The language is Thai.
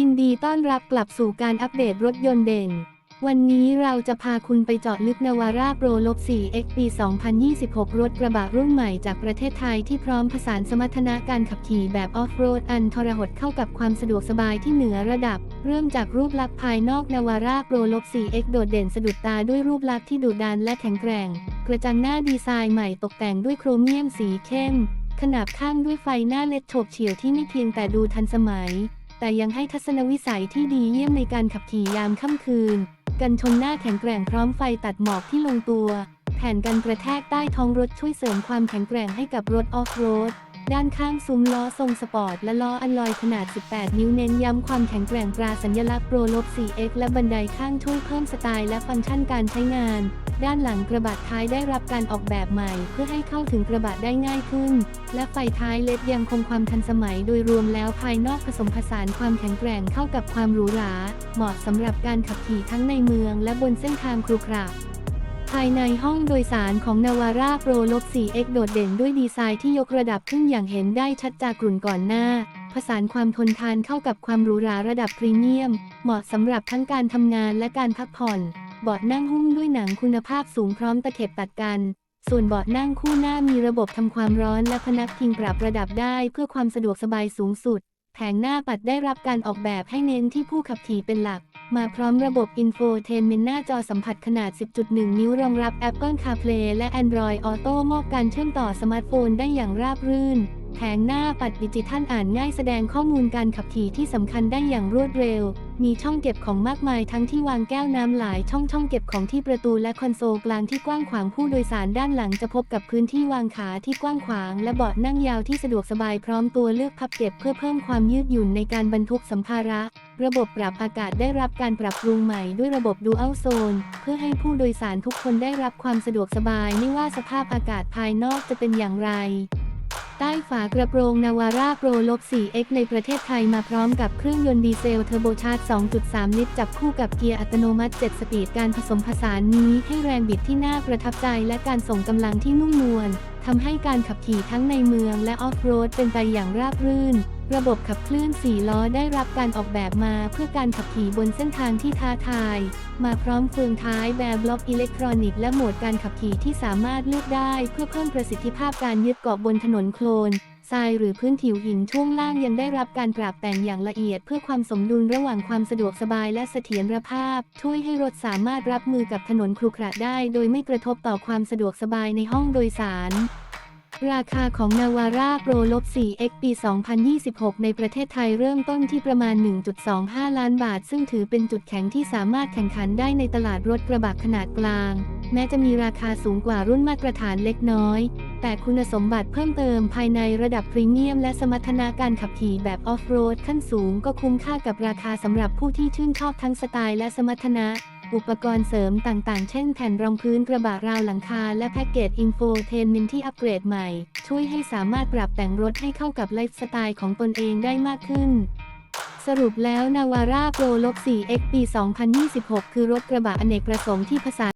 ยินดีต้อนรับกลับสู่การอัปเดตรถยนต์เด่น วันนี้เราจะพาคุณไปเจาะลึกนาวาร่าโปรลบ4 X ปี 2026 รถกระบะรุ่นใหม่จากประเทศไทยที่พร้อมผสานสมรรถนะการขับขี่แบบออฟโรดอันทรหดเข้ากับความสะดวกสบายที่เหนือระดับ เริ่มจากรูปลักษณ์ภายนอกนาวาร่าโปรลบ4 X โดดเด่นสะดุดตาด้วยรูปลักษณ์ที่ดุดันและแข็งแกร่ง กระจังหน้าดีไซน์ใหม่ตกแต่งด้วยโครเมียมสีเข้ม ขนาบข้างด้วยไฟหน้าเล็ดโฉบเฉี่ยวที่ไม่เพียงแต่ดูทันสมัย แต่ยังให้ทัศนวิสัยที่ดีเยี่ยมในการขับขี่ยามค่ำคืน กันชนหน้าแข็งแกร่งพร้อมไฟตัดหมอกที่ลงตัว แผ่นกันกระแทกใต้ท้องรถช่วยเสริมความแข็งแกร่งให้กับรถออฟโรด ด้านข้างซุ้มล้อทรงสปอร์ต และล้ออัลลอยขนาด 18 นิ้วเน้นย้ำความแข็งแกร่งตราสัญลักษณ์โปรลบ 4X และบันไดข้างช่วยเพิ่มสไตล์และฟังก์ชันการใช้งาน ด้านหลังกระบะท้ายได้รับการออกแบบใหม่ เพื่อให้เข้าถึงกระบะได้ง่ายขึ้น และไฟท้ายเล็ดยังคงความทันสมัยโดยรวมแล้วภายนอกผสมผสานความแข็งแกร่งเข้ากับความหรูหรา เหมาะสำหรับการขับขี่ทั้งในเมืองและบนเส้นทางครุขระ ภายในห้องโดยสารของนาวาร่าโปรลบ 4X โดดเด่นด้วยดีไซน์ที่ยกระดับขึ้นอย่างเห็นได้ชัดจากกลุ่นก่อนหน้า ผสานความทนทานเข้ากับความหรูหราระดับพรีเมียม เหมาะสำหรับทั้งการทำงานและการพักผ่อน เบาะนั่งหุ้มด้วยหนังคุณภาพสูงพร้อมตะเข็บตัดกัน ส่วนเบาะนั่งคู่หน้ามีระบบทำความร้อนและพนักพิงปรับระดับได้เพื่อความสะดวกสบายสูงสุด แผงหน้าปัดได้รับการออกแบบให้เน้นที่ผู้ขับขี่เป็นหลัก มาพร้อมระบบอินโฟเทนเมนต์หน้าจอสัมผัสขนาด 10.1 นิ้วรองรับ Apple CarPlay และ Android Auto มอบการเชื่อมต่อสมาร์ทโฟนได้อย่างราบรื่น แผงหน้าปัดดิจิทัลอ่านง่ายแสดงข้อมูลการขับขี่ที่สำคัญได้อย่างรวดเร็ว มีช่องเก็บของมากมายทั้งที่วางแก้วน้ำหลายช่องช่องเก็บของที่ประตูและคอนโซลกลางที่กว้างขวางผู้โดยสารด้านหลังจะพบกับพื้นที่วางขาที่กว้างขวาง และเบาะนั่งยาวที่สะดวกสบายพร้อมตัวเลือกพับเก็บเพื่อเพิ่มความยืดหยุ่นในการบรรทุกสัมภาระ ระบบปรับอากาศได้รับการปรับปรุงใหม่ด้วยระบบ Dual Zone เพื่อให้ผู้โดยสารทุกคนได้รับความสะดวกสบายไม่ว่าสภาพอากาศภายนอกจะเป็นอย่างไร ใต้ฝากระโปรงนาวาร่าโปรลบ 4X ในประเทศไทยมาพร้อมกับเครื่องยนต์ดีเซลเทอร์โบชาร์จ 2.3 ลิตร จับคู่กับเกียร์อัตโนมัติ 7 สปีดการผสมผสานนี้ให้แรงบิดที่น่าประทับใจและการส่งกำลังที่นุ่มนวลทำให้การขับขี่ทั้งในเมืองและออฟโรดเป็นไปอย่างราบรื่น ระบบขับเคลื่อน 4 ล้อได้รับการออกแบบมาเพื่อการขับขี่บนเส้นทางที่ท้าทาย มาพร้อมเฟืองท้ายแบบล็อกอิเล็กทรอนิกส์และโหมดการขับขี่ที่สามารถเลือกได้เพื่อเพิ่มประสิทธิภาพการยึดเกาะบนถนนโคลนทรายหรือพื้นผิวหินช่วงล่างยังได้รับการปรับแต่งอย่างละเอียด เพื่อความสมดุลระหว่างความสะดวกสบายและเสถียรภาพ ช่วยให้รถสามารถรับมือกับถนนครุขระได้ โดยไม่กระทบต่อความสะดวกสบายในห้องโดยสาร ราคาของนาวาร่าโปรลบ 4X ปี 2026 ในประเทศไทยเริ่มต้นที่ประมาณ 1.25 ล้านบาท ซึ่งถือเป็นจุดแข็งที่สามารถแข่งขันได้ในตลาดรถกระบะขนาดกลาง แม้จะมีราคาสูงกว่ารุ่นมาตรฐานเล็กน้อย แต่คุณสมบัติเพิ่มเติมภายในระดับพรีเมียมและสมรรถนะการขับขี่แบบออฟโรดขั้นสูงก็คุ้มค่ากับราคาสำหรับผู้ที่ชื่นชอบทั้งสไตล์และสมรรถนะ อุปกรณ์เสริมต่างๆ เช่นแผ่นรองพื้นกระบะราวหลังคา และแพ็กเกจอินโฟเทนเมนที่อัปเกรดใหม่ ช่วยให้สามารถปรับแต่งรถให้เข้ากับไลฟ์สไตล์ของตนเองได้มากขึ้นสรุปแล้วนาวาร่าโปรลบ 4X ปี 2026 คือรถกระบะอเนกประสงค์ที่ผสาน